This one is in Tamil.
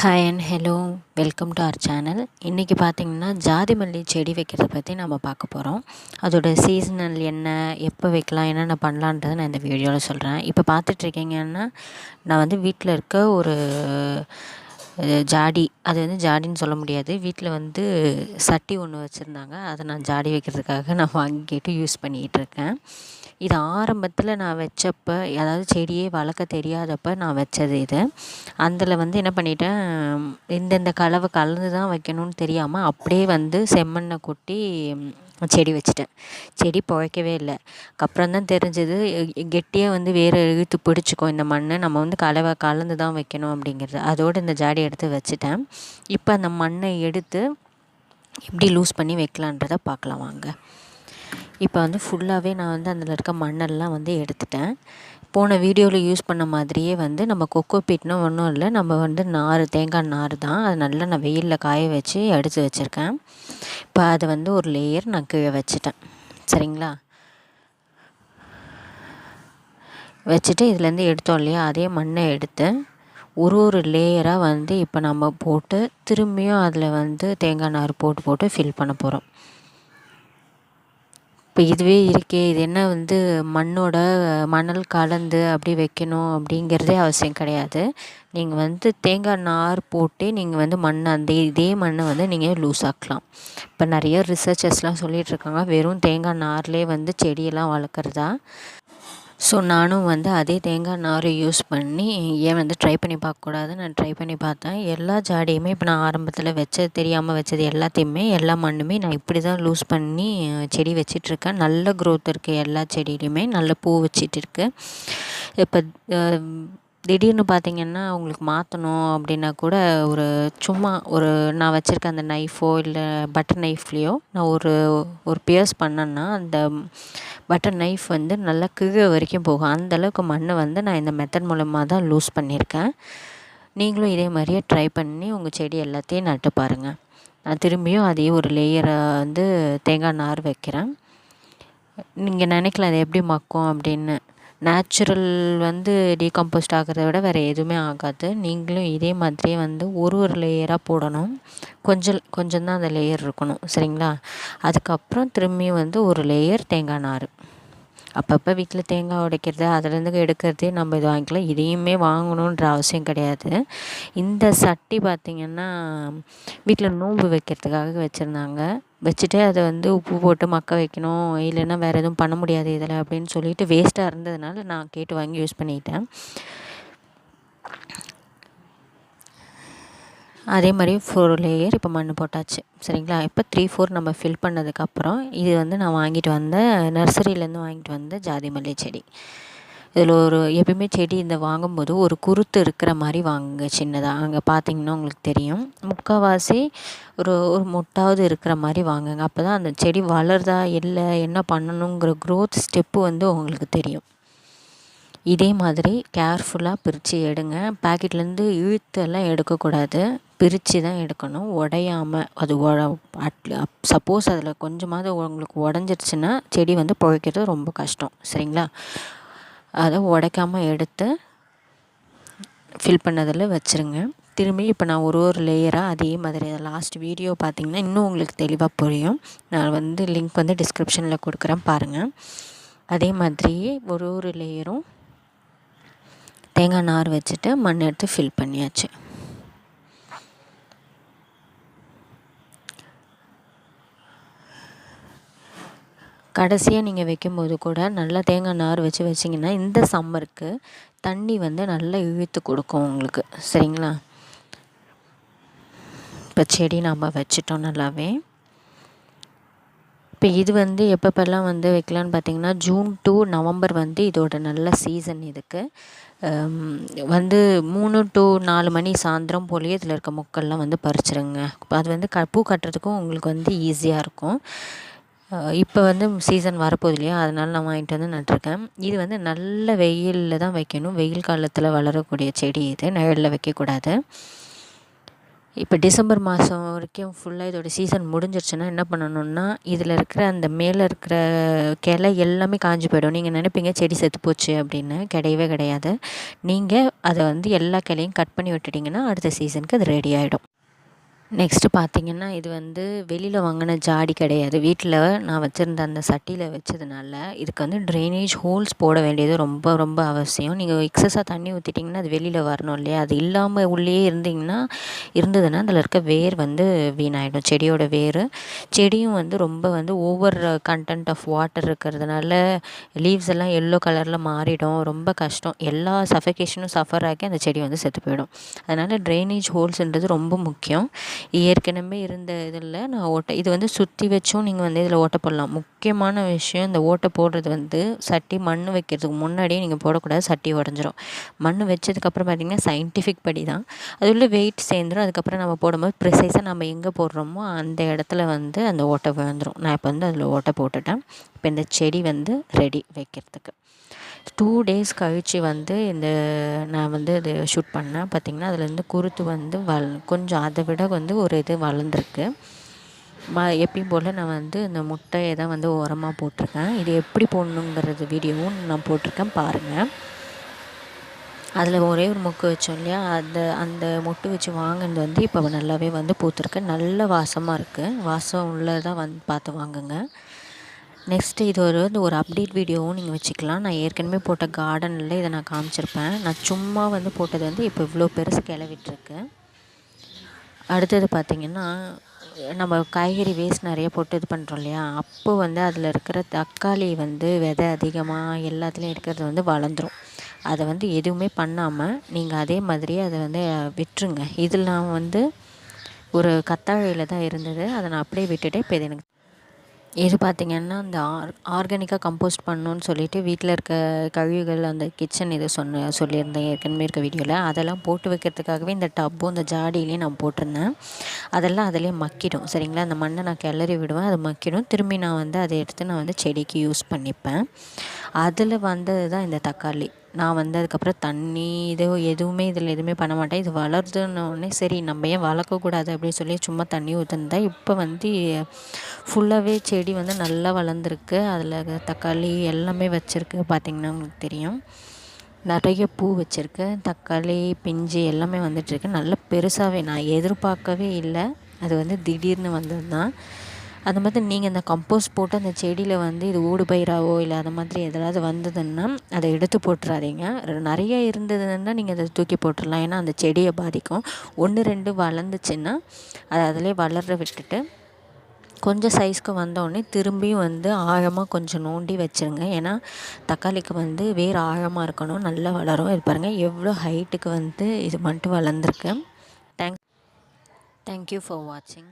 Hi and hello welcome to our channel இன்றைக்கி பார்த்திங்கன்னா ஜாதி மல்லி செடி வைக்கிறத பற்றி நம்ம பார்க்க போகிறோம் அதோட சீசனல் என்ன எப்போ வைக்கலாம் என்னென்ன பண்ணலான்றதை நான் இந்த வீடியோவில் சொல்கிறேன் இப்போ பார்த்துட்ருக்கீங்கன்னா நான் வந்து வீட்டில் இருக்க ஒரு ஜாடி அது வந்து ஜாடின்னு சொல்ல முடியாது. வீட்டில் வந்து சட்டி ஒன்று வச்சுருந்தாங்க. அதை நான் ஜாடி வைக்கிறதுக்காக நான் வாங்கிட்டு யூஸ் பண்ணிகிட்டு இருக்கேன். இது ஆரம்பத்தில் நான் வச்சப்போ அதாவது செடியே வளர்க்க தெரியாதப்போ நான் வச்சது இது. அதில் வந்து என்ன பண்ணிட்டேன் இந்தந்த கலவை கலந்து தான் வைக்கணும்னு தெரியாமல் அப்படியே வந்து செம்மண்ணை கொட்டி செடி வச்சுட்டேன். செடி பிழைக்கவே இல்லை. அப்புறம் தான் தெரிஞ்சது கெட்டியாக வந்து வேறு இழுத்து பிடிச்சிக்கும் இந்த மண்ணை. நம்ம வந்து கலவை கலந்து தான் வைக்கணும் அப்படிங்கிறது. அதோடு இந்த ஜாடி எடுத்து வச்சுட்டேன். இப்போ அந்த மண்ணை எடுத்து எப்படி லூஸ் பண்ணி வைக்கலான்றதை பார்க்கலாம் வாங்க. இப்போ வந்து ஃபுல்லாகவே நான் வந்து அதில் இருக்க மண்ணெல்லாம் வந்து எடுத்துட்டேன். போன வீடியோவில் யூஸ் பண்ண மாதிரியே வந்து நம்ம கொக்கோ பீட்னா ஒன்றும் இல்லை நம்ம வந்து நார் தேங்காய் நார் தான். அது நல்லா நான் வெயிலில் காய வச்சு எடுத்து வச்சுருக்கேன். இப்போ அதை வந்து ஒரு லேயர் நான் கீழே வச்சுட்டேன். சரிங்களா? வச்சுட்டு இதுலேருந்து எடுத்தோம் இல்லையா அதே மண்ணை எடுத்து ஒரு ஒரு லேயராக வந்து இப்போ நம்ம போட்டு திரும்பியும் அதில் வந்து தேங்காய் நார் போட்டு போட்டு ஃபில் பண்ண போகிறோம் இப்போ இதுவே இருக்கே இது என்ன வந்து மண்ணோட மணல் கலந்து அப்படி வைக்கணும் அப்படிங்கிறதே அவசியம் கிடையாது. நீங்கள் வந்து தேங்காய் நார் போட்டு நீங்கள் வந்து மண் அந்த இதே மண்ணை வந்து நீங்கள் லூஸ் ஆக்கலாம். இப்போ நிறைய ரிசர்ச்சர்ஸ்லாம் சொல்லிகிட்ருக்காங்க வெறும் தேங்காய் நார்லேயே வந்து செடியெல்லாம் வளர்க்குறதா? ஸோ நானும் வந்து அதே தேங்காய் நாரை யூஸ் பண்ணி ஏன் வந்து ட்ரை பண்ணி பார்க்கக்கூடாது? நான் ட்ரை பண்ணி பார்த்தேன். எல்லா ஜாடியுமே இப்போ நான் ஆரம்பத்தில் வச்சது தெரியாமல் வச்சது எல்லாத்தையுமே எல்லா மண்ணுமே நான் இப்படி தான் லூஸ் பண்ணி செடி வச்சிட்ருக்கேன். நல்ல க்ரோத் இருக்குது எல்லா செடியிலையுமே நல்ல பூ வச்சிட்டு இருக்குது இப்போ திடீர்னு பார்த்திங்கன்னா உங்களுக்கு மாற்றணும் அப்படின்னா கூட ஒரு சும்மா ஒரு நான் வச்சுருக்க அந்த நைஃபோ இல்லை பட்டர் நைஃப்லேயோ நான் ஒரு ஒரு பியர்ஸ் பண்ணேன்னா அந்த பட்டர் நைஃப் வந்து நல்லா கீழே வரைக்கும் போகும். அந்தளவுக்கு மண் வந்து நான் இந்த மெத்தட் மூலமாக தான் லூஸ் பண்ணியிருக்கேன். நீங்களும் இதே மாதிரியே ட்ரை பண்ணி உங்கள் செடி எல்லாத்தையும் நட்டு பாருங்கள் நான் திரும்பியும் அதே ஒரு லேயரை வந்து தேங்காய் நார் வைக்கிறேன். நீங்கள் நினைக்கல அது எப்படி மக்கும்? அப்படின்னு. நேச்சுரல் வந்து டீகம்போஸ்ட் ஆகிறத விட வேறு எதுவுமே ஆகாது. நீங்களும் இதே மாதிரியே வந்து ஒரு ஒரு லேயராக போடணும். கொஞ்சம் கொஞ்சம் தான் அந்த லேயர் இருக்கணும். சரிங்களா? அதுக்கப்புறம் திரும்பியும் வந்து ஒரு லேயர் தேங்காய் நார். அப்பப்போ வீட்டில் தேங்காய் உடைக்கிறது அதுலேருந்து எடுக்கிறதே நம்ம இது வாங்கிக்கலாம். இதையுமே வாங்கணுன்ற அவசியம் கிடையாது. இந்த சட்டி பார்த்திங்கன்னா வீட்டில் நோன்பு வைக்கிறதுக்காக வச்சுருந்தாங்க. வச்சுட்டு அதை வந்து உப்பு போட்டு மக்க வைக்கணும். இல்லைன்னா வேறு எதுவும் பண்ண முடியாது இதில் அப்படின்னு சொல்லிட்டு வேஸ்ட்டாக இருந்ததுனால நான் கேட்டு வாங்கி யூஸ் பண்ணிக்கிட்டேன் அதே மாதிரி ஃபோர் லேயர் இப்போ மண் போட்டாச்சு. சரிங்களா? இப்போ த்ரீ ஃபோர் நம்ம ஃபில் பண்ணதுக்கப்புறம் இது வந்து நான் வாங்கிட்டு வந்த நர்சரியிலேருந்து வாங்கிட்டு வந்த ஜாதி மல்லி செடி. இதில் ஒரு எப்பயுமே செடி இந்த வாங்கும்போது ஒரு குருத்து இருக்கிற மாதிரி வாங்குங்க சின்னதாக அங்கே பார்த்தீங்கன்னா உங்களுக்கு தெரியும். முக்கால்வாசி ஒரு ஒரு முட்டாவது இருக்கிற மாதிரி வாங்குங்க. அப்போ தான் அந்த செடி வளருதா இல்லை என்ன பண்ணணுங்கிற க்ரோத் ஸ்டெப்பு வந்து உங்களுக்கு தெரியும். இதே மாதிரி கேர்ஃபுல்லாக பிரித்து எடுங்க. பேக்கெட்லேருந்து இழுத்தெல்லாம் எடுக்கக்கூடாது. பிரித்து தான் எடுக்கணும். உடையாமல் அது உட அட் சப்போஸ் அதில் கொஞ்சமாவது உங்களுக்கு உடஞ்சிருச்சுன்னா செடி வந்து பிழைக்கிறது ரொம்ப கஷ்டம். சரிங்களா? அதை உடைக்காமல் எடுத்து ஃபில் பண்ணதில் வச்சுருங்க. திரும்பி இப்போ நான் ஒரு ஒரு லேயராக அதே மாதிரி லாஸ்ட் வீடியோ பார்த்திங்கன்னா இன்னும் உங்களுக்கு தெளிவாக புரியும். நான் வந்து லிங்க் வந்து டிஸ்கிரிப்ஷனில் கொடுக்குறேன் பாருங்கள் அதே மாதிரியே ஒரு ஒரு லேயரும் தேங்காய் நார் வச்சுட்டு மண் எடுத்து ஃபில் பண்ணியாச்சு. கடைசியாக நீங்கள் வைக்கும்போது கூட நல்லா தேங்காய் நார் வச்சு வச்சிங்கன்னா இந்த சம்மருக்கு தண்ணி வந்து நல்லா இழுத்து கொடுக்கும் உங்களுக்கு. சரிங்களா? இப்போ செடி நாம் வச்சிட்டோம் நல்லாவே. இப்போ இது வந்து எப்பப்பெல்லாம் வந்து வைக்கலான்னு பார்த்தீங்கன்னா ஜூன் டு நவம்பர் வந்து இதோட நல்ல சீசன் இதுக்கு. வந்து மூணு டு நாலு மணி சாயந்தரம் போலேயே இதில் இருக்க மொக்கள்லாம் வந்து பறிச்சிருங்க. அது வந்து க பூ கட்டுறதுக்கும் உங்களுக்கு வந்து ஈஸியாக இருக்கும். இப்போ வந்து சீசன் வரப்போகுது இல்லையா? அதனால் நான் வாங்கிட்டு வந்து நட்டிருக்கேன். இது வந்து நல்ல வெயிலில் தான் வைக்கணும். வெயில் காலத்தில் வளரக்கூடிய செடி இது. நிழலில் வைக்கக்கூடாது. இப்போ டிசம்பர் மாதம் வரைக்கும் ஃபுல்லாக இதோட சீசன் முடிஞ்சிருச்சுன்னா என்ன பண்ணணும்னா இதில் இருக்கிற அந்த மேலே இருக்கிற கிளை எல்லாமே காஞ்சு போயிடும். நீங்கள் நினைப்பீங்க செடி செத்து போச்சு அப்படின்னு. கிடையவே கிடையாது. நீங்கள் அதை வந்து எல்லா கிளையும் கட் பண்ணி விட்டுட்டிங்கன்னா அடுத்த சீசனுக்கு அது ரெடி ஆகிடும் நெக்ஸ்ட்டு பார்த்தீங்கன்னா இது வந்து வெளியில் வாங்கின ஜாடி கிடையாது. வீட்டில் நான் வச்சுருந்த அந்த சட்டியில் வச்சதுனால இதுக்கு வந்து ட்ரைனேஜ் ஹோல்ஸ் போட வேண்டியது ரொம்ப ரொம்ப அவசியம். நீங்கள் எக்ஸஸாக தண்ணி ஊற்றிட்டிங்கன்னா அது வெளியில் வரணும் இல்லையா? அது இல்லாமல் உள்ளே இருந்திங்கன்னா இருந்ததுன்னா அதில் இருக்க வேர் வந்து வீணாயிடும். செடியோட வேர். செடியும் வந்து ரொம்ப வந்து ஓவர் கண்டென்ட் ஆஃப் வாட்டர் இருக்கிறதுனால லீவ்ஸ் எல்லாம் எல்லோ கலரில் மாறிடும். ரொம்ப கஷ்டம். எல்லா சஃபகேஷனும் சஃபர் ஆகி அந்த செடி வந்து செத்து போயிடும். அதனால் ட்ரைனேஜ் ஹோல்ஸ்ன்றது ரொம்ப முக்கியம். ஏற்கனவே இருந்த இதில் நான் ஓட்டை இது வந்து சுற்றி வச்சும் நீங்கள் வந்து இதில் ஓட்டை போடலாம். முக்கியமான விஷயம் இந்த ஓட்டை போடுறது வந்து சட்டி மண் வைக்கிறதுக்கு முன்னாடியே நீங்கள் போடக்கூடாது சட்டி உடஞ்சிரும். மண் வச்சதுக்கப்புறம் பார்த்திங்கன்னா சயின்டிஃபிக் படி தான். அது உள்ள வெயிட் சேர்ந்துடும் அதுக்கப்புறம் நம்ம போடும்போது ப்ரிசைஸாக நம்ம எங்கே போடுறோமோ அந்த இடத்துல வந்து அந்த ஓட்டை விழுந்துடும் நான் இப்போ வந்து அதில் ஓட்டை போட்டுட்டேன். இப்போ இந்த செடி வந்து ரெடி வைக்கிறதுக்கு. டூ டேஸ் கழித்து வந்து இந்த நான் வந்து இது ஷூட் பண்ணேன். பார்த்திங்கன்னா அதுலேருந்து குருத்து வந்து வள் கொஞ்சம் அதை விட வந்து ஒரு இது வளர்ந்துருக்கு. ம எப்பயும் போல் நான் வந்து இந்த முட்டையை தான் வந்து உரமாக போட்டிருக்கேன். இது எப்படி போடணுங்கிறது வீடியோவும் நான் போட்டிருக்கேன். பாருங்கள் அதில் ஒரே ஒரு மொக்கு வச்சோம் இல்லையா? அந்த அந்த மொட்டு வச்சு வாங்கினது வந்து இப்போ நல்லாவே வந்து பூத்துருக்கு. நல்ல வாசமாக இருக்குது வாசம் உள்ளதாக வந்து பார்த்து வாங்குங்க. நெக்ஸ்ட்டு இது ஒரு வந்து ஒரு அப்டேட் வீடியோவும் நீங்கள் வச்சுக்கலாம். நான் ஏற்கனவே போட்ட கார்டனில் இதை நான் காமிச்சிருப்பேன். நான் சும்மா வந்து போட்டது வந்து இப்போ இவ்வளோ பெருசு கிளவிட்டுருக்கு. அடுத்தது பார்த்திங்கன்னா நம்ம காய்கறி வேஸ்ட் நிறைய போட்டு இது பண்ணுறோம் இல்லையா? அப்போ வந்து அதில் இருக்கிற தக்காளி வந்து விதை அதிகமாக எல்லாத்துலேயும் இருக்கிறது வந்து வளர்ந்துடும் அதை வந்து எதுவுமே பண்ணாமல் நீங்கள் அதே மாதிரியே அதை வந்து விட்டுருங்க. இதில் நான் வந்து ஒரு கத்தாழையில் தான் இருந்தது. அதை நான் அப்படியே விட்டுட்டேன். இப்போ இது எனக்கு இது பார்த்திங்கன்னா அந்த ஆர் ஆர்கானிக்காக கம்போஸ்ட் பண்ணணுன்னு சொல்லிட்டு வீட்டில் இருக்க கழிவுகள் அந்த கிச்சன் இது சொன்ன சொல்லியிருந்தேன் ஏற்கனவே இருக்க வீடியோவில் அதெல்லாம் போட்டு வைக்கிறதுக்காகவே இந்த டப்பும் இந்த ஜாடியிலையும் நான் போட்டிருந்தேன். அதெல்லாம் அதிலே மக்கிடும் சரிங்களா? அந்த மண்ணை நான் கிளறி விடுவேன் அது மக்கிடும். திரும்பி நான் வந்து அதை எடுத்து நான் வந்து செடிக்கு யூஸ் பண்ணிப்பேன். அதில் வந்தது தான் இந்த தக்காளி. நான் வந்து அதுக்கப்புறம் தண்ணி இது எதுவுமே இதில் எதுவுமே பண்ண மாட்டேன். இது வளருதுன்னொடனே சரி நம்ம ஏன் வளர்க்கக்கூடாது அப்படின்னு சொல்லி சும்மா தண்ணி ஊற்றுனேன் இப்போ வந்து ஃபுல்லாகவே செடி வந்து நல்லா வளர்ந்துருக்கு. அதில் தக்காளி எல்லாமே வச்சுருக்கு. பார்த்திங்கன்னா உங்களுக்கு தெரியும். நிறைய பூ வச்சுருக்கு. தக்காளி பிஞ்சு எல்லாமே வந்துட்டுருக்கு நல்ல பெருசாகவே நான் எதிர்பார்க்கவே இல்லை. அது வந்து திடீர்னு வந்தது தான் அது மாதிரி நீங்கள் இந்த கம்போஸ்ட் போட்டு அந்த செடியில் வந்து இது ஊடு பயிராவோ இல்லை அது மாதிரி எதாவது வந்ததுன்னா அதை எடுத்து போட்டுறாதீங்க. நிறைய இருந்ததுன்னா நீங்கள் அதை தூக்கி போட்டுடலாம் ஏன்னா அந்த செடியை பாதிக்கும். ஒன்று ரெண்டு வளர்ந்துச்சுன்னா அதை அதிலே வளர விட்டுட்டு கொஞ்சம் சைஸ்க்கு வந்தோடனே திரும்பியும் வந்து ஆழமாக கொஞ்சம் நோண்டி வச்சுருங்க. ஏன்னா தக்காளிக்கு வந்து வேறு ஆழமாக இருக்கணும் நல்லா வளரும். இது பாருங்கள் எவ்வளோ ஹைட்டுக்கு வந்து இது மட்டும் வளர்ந்துருக்கு. தேங்க் தேங்க்யூ ஃபார் வாட்சிங்